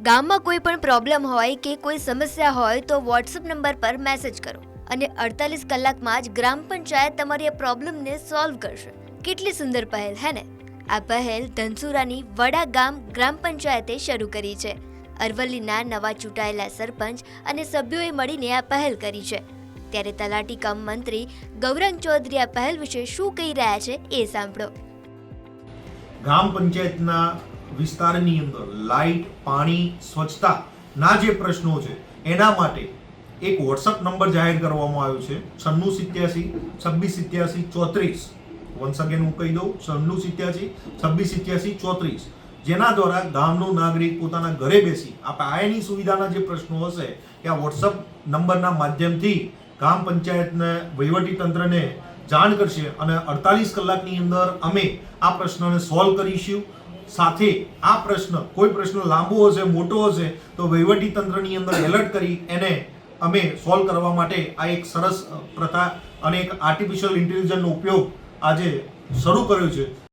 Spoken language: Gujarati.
ગામમાં કોઈ પણ પ્રોબ્લેમ હોય કે કોઈ સમસ્યા હોય તો વોટ્સઅપ નંબર પર મેસેજ કરો અને અડતાલીસ કલાકમાં જ ગ્રામ પંચાયત તમારી આ પ્રોબ્લેમને સોલ્વ કરશે. કેટલી સુંદર પહેલ, હે ને? આ પહેલ ધનસુરાની વડા ગામ, ગ્રામ પંચાયતે શરૂ કરી છે. અરવલ્લીના નવા ચૂંટાયેલા સરપંચ અને સભ્યોએ મળીને આ પહેલ કરી છે. ત્યારે તલાટી કમ મંત્રી ગૌરંગ ચૌધરી આ પહેલ વિશે શું કહી રહ્યા છે એ સાંભળો. ગ્રામ પંચાયતના વિસ્તારની અંદર લાઇટ, પાણી સ્વચ્છતાના જે પ્રશ્નો છે, એના માટે એક વોટ્સઅપ નંબર જાહેર કરવામાં આવ્યો છે, છન્નું સિત્યાસી છવ્વીસ સિત્યાસી, ચોત્રીસ. વન્સ અગેન હું કહી દઉં, છન્નું સિત્યાસી છવ્વીસ સિત્યાસી, ચોત્રીસ. જેના દ્વારા ગામનો નાગરિક પોતાના ઘરે બેસી આ પાયાની સુવિધાના જે પ્રશ્નો હશે, એ આ વોટ્સઅપ નંબરના માધ્યમથી ગ્રામ પંચાયતને, વહીવટી તંત્રને જાણ કરશે અને અડતાલીસ કલાકની અંદર અમે આ પ્રશ્નને સોલ્વ કરીશું. સાથે આ પ્રશ્ન, કોઈ પ્રશ્ન લાંબો હશે, મોટો હશે, તો તંત્રની અંદર એલર્ટ કરી એને અમે સોલ્વ કરવા માટે આ એક સરસ પ્રથા અને એક આર્ટિફિશિયલ ઇન્ટેલિજન્સનો ઉપયોગ આજે શરૂ કર્યો છે.